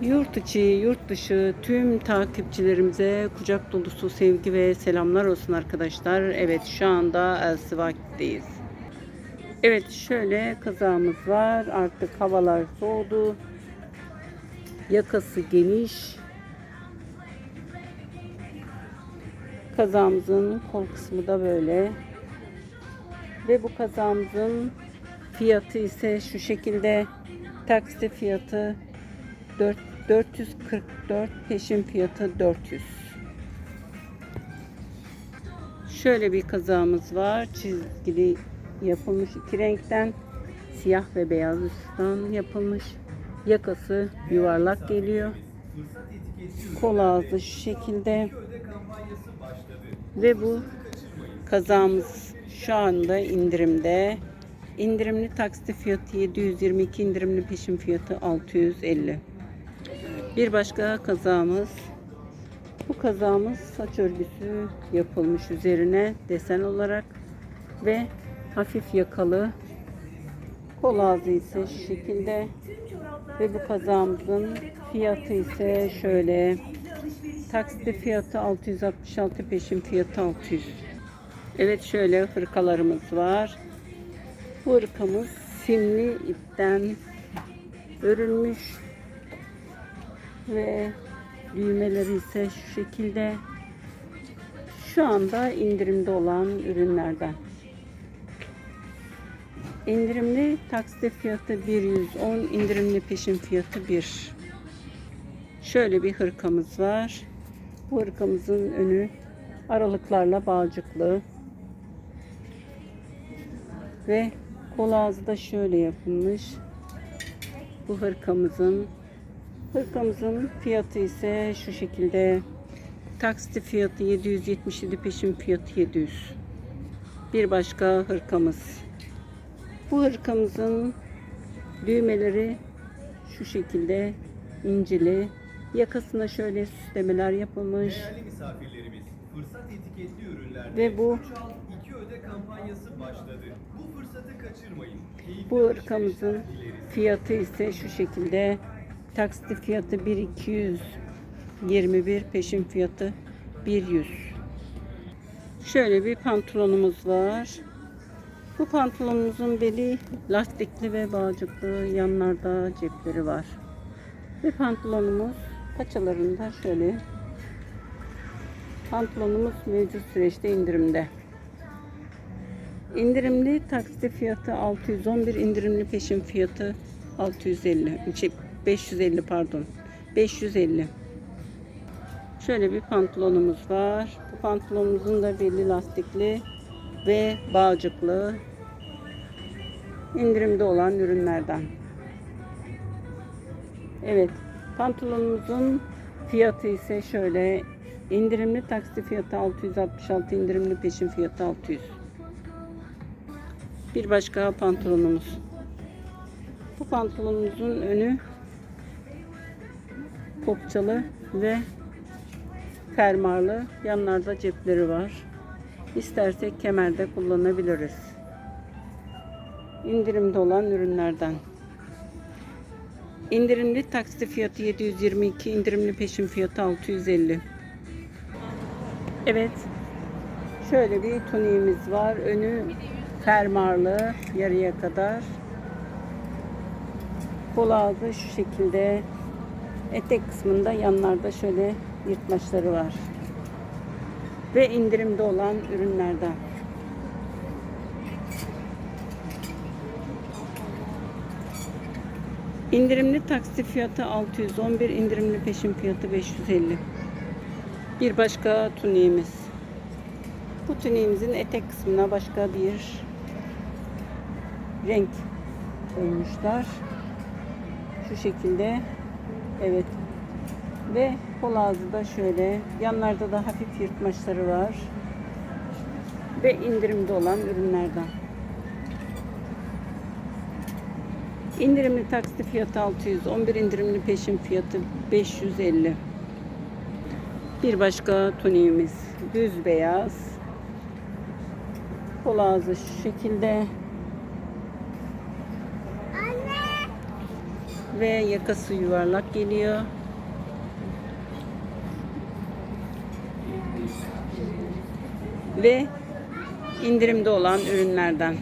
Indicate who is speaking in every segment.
Speaker 1: Yurt içi, yurt dışı tüm takipçilerimize kucak dolusu sevgi ve selamlar olsun arkadaşlar. Evet şu anda Elsivak'teyiz. Evet şöyle kazağımız var. Artık havalar soğudu. Yakası geniş. Kazağımızın kol kısmı da böyle. Ve bu kazağımızın fiyatı ise şu şekilde. Taksi fiyatı 4 444 peşin fiyatı 400. Şöyle bir kazağımız var. Çizgili yapılmış iki renkten siyah ve beyaz üstten yapılmış. Yakası yuvarlak geliyor. Kol ağzı şu şekilde. Ve bu kazağımız şu anda indirimde. İndirimli taksi fiyatı 722, indirimli peşin fiyatı 650. Bir başka kazağımız. Bu kazağımız saç örgüsü yapılmış üzerine desen olarak ve hafif yakalı. Kol ağzı ise şu şekilde ve bu kazağımızın fiyatı ise şöyle. Taksitli fiyatı 666, peşin fiyatı 600. Evet şöyle hırkalarımız var. Bu hırkamız simli ipten örülmüş ve düğmeleri ise şu şekilde şu anda indirimde olan ürünlerden. İndirimli taksite fiyatı 110, indirimli peşin fiyatı 1. Şöyle bir hırkamız var. Bu hırkamızın önü aralıklarla bağcıklı. Ve kol ağzı da şöyle yapılmış. Bu hırkamızın hırkamızın fiyatı ise şu şekilde. Taksiti fiyatı 777, peşin fiyatı 700. Bir başka hırkamız. Bu hırkamızın düğmeleri şu şekilde incili. Yakasına şöyle süslemeler yapılmış.
Speaker 2: Değerli misafirlerimiz, fırsat etiketli ürünlerde
Speaker 1: Ve bu-
Speaker 2: 3 al 2 öde kampanyası başladı. Bu fırsatı kaçırmayın. Keyifli
Speaker 1: Bu
Speaker 2: alışverişler
Speaker 1: ırkamızın
Speaker 2: dileriz.
Speaker 1: fiyatı ise şu şekilde. Taksitli fiyatı 1221, peşin fiyatı 100. Şöyle bir pantolonumuz var. Bu pantolonumuzun beli lastikli ve bağcıklı, yanlarda cepleri var. Ve pantolonumuz paçalarında şöyle. Pantolonumuz mevcut süreçte indirimde. İndirimli taksi fiyatı 611, indirimli peşin fiyatı 650. Şey, 550 pardon. 550. Şöyle bir pantolonumuz var. Bu pantolonumuzun da belli lastikli ve bağcıklı. indirimde olan ürünlerden. Evet. Pantolonumuzun fiyatı ise şöyle. indirimli taksi fiyatı 666, indirimli peşin fiyatı 600. Bir başka pantolonumuz. Bu pantolonumuzun önü popçalı ve fermarlı. Yanlarda cepleri var. İstersek kemerde kullanabiliriz. İndirimde olan ürünlerden. İndirimli taksi fiyatı 722, indirimli peşin fiyatı 650. Evet. Şöyle bir tuniğimiz var. Önü fermarlı yarıya kadar. Kol ağzı şu şekilde. Etek kısmında yanlarda şöyle yırtmaçları var. Ve indirimde olan ürünlerden. İndirimli taksi fiyatı 611, indirimli peşin fiyatı 550. Bir başka tuniğimiz. Bu tuniğimizin etek kısmına başka bir renk koymuşlar. Şu şekilde. Evet. Ve kol ağzı da şöyle. Yanlarda da hafif yırtmaçları var. Ve indirimde olan ürünlerden. İndirimli taksi fiyatı 600, 11 indirimli peşin fiyatı 550. Bir başka tuniğimiz düz beyaz. Kol ağzı şu şekilde. Ve yakası yuvarlak geliyor. Ve indirimde olan ürünlerden.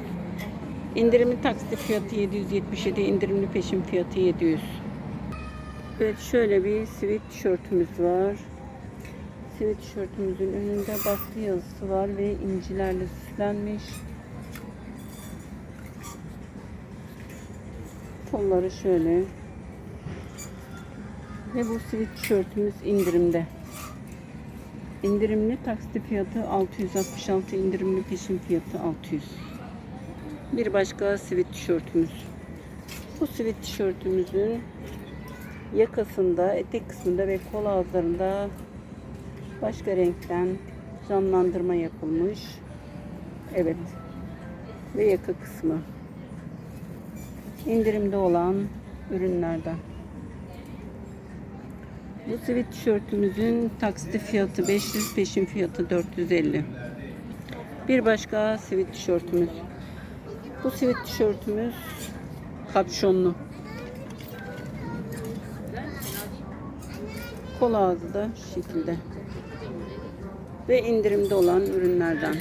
Speaker 1: İndirimli taksit fiyatı 777, indirimli peşin fiyatı 700. Evet şöyle bir sivit tişörtümüz var. Sivit tişörtümüzün önünde baskı yazısı var ve incilerle süslenmiş. Kolları şöyle. Ve bu sivit tişörtümüz indirimde. İndirimli taksit fiyatı 666, indirimli peşin fiyatı 600. Bir başka sivit tişörtümüz. Bu sivit tişörtümüzün yakasında, etek kısmında ve kol ağızlarında başka renkten canlandırma yapılmış. Evet. Ve yaka kısmı. İndirimde olan ürünlerden. Bu sivit tişörtümüzün taksiti fiyatı 500, peşin fiyatı 450. Bir başka sivit tişörtümüz. Bu sivit tişörtümüz kapşonlu. Kol ağzı da şu şekilde. Ve indirimde olan ürünlerden.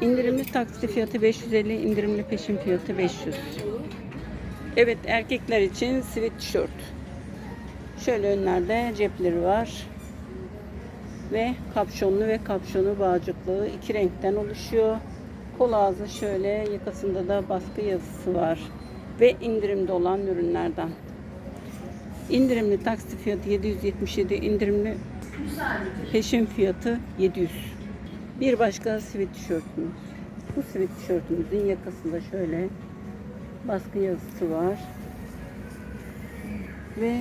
Speaker 1: İndirimli taksiti fiyatı 550, indirimli peşin fiyatı 500. Evet erkekler için sivit tişört. Şöyle önlerde cepleri var. Ve kapşonlu ve kapşonu bağcıklı iki renkten oluşuyor. Kol ağzı şöyle yakasında da baskı yazısı var. Ve indirimde olan ürünlerden. İndirimli taksi fiyatı 777, indirimli peşin fiyatı 700. Bir başka sivit tişörtümüz. Bu sivit tişörtümüzün yakasında şöyle baskı yazısı var. Ve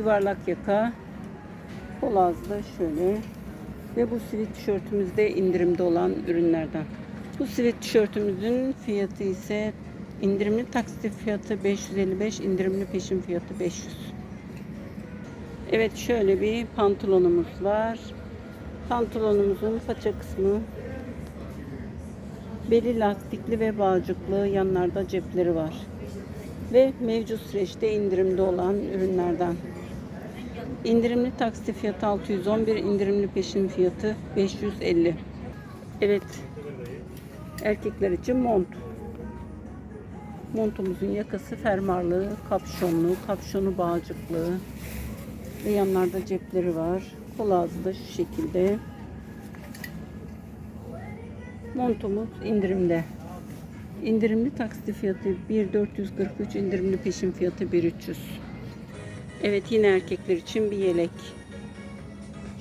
Speaker 1: yuvarlak yaka kol ağızlı şöyle ve bu sivit tişörtümüzde indirimde olan ürünlerden. Bu sivit tişörtümüzün fiyatı ise indirimli taksit fiyatı 555, indirimli peşin fiyatı 500. Evet şöyle bir pantolonumuz var. Pantolonumuzun paça kısmı beli lastikli ve bağcıklı yanlarda cepleri var. Ve mevcut süreçte indirimde olan ürünlerden. İndirimli taksi fiyatı 611, indirimli peşin fiyatı 550. Evet. Erkekler için mont. Montumuzun yakası fermarlı, kapşonlu, kapşonu bağcıklı ve yanlarda cepleri var. Kol ağzı da şu şekilde. Montumuz indirimde. İndirimli taksi fiyatı 1443, indirimli peşin fiyatı 1300. Evet yine erkekler için bir yelek.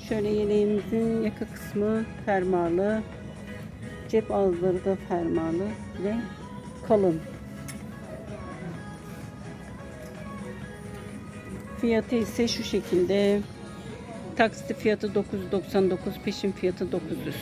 Speaker 1: Şöyle yeleğimizin yaka kısmı fermarlı. Cep ağızları da fermarlı ve kalın. Fiyatı ise şu şekilde. Taksit fiyatı 999, peşin fiyatı 900.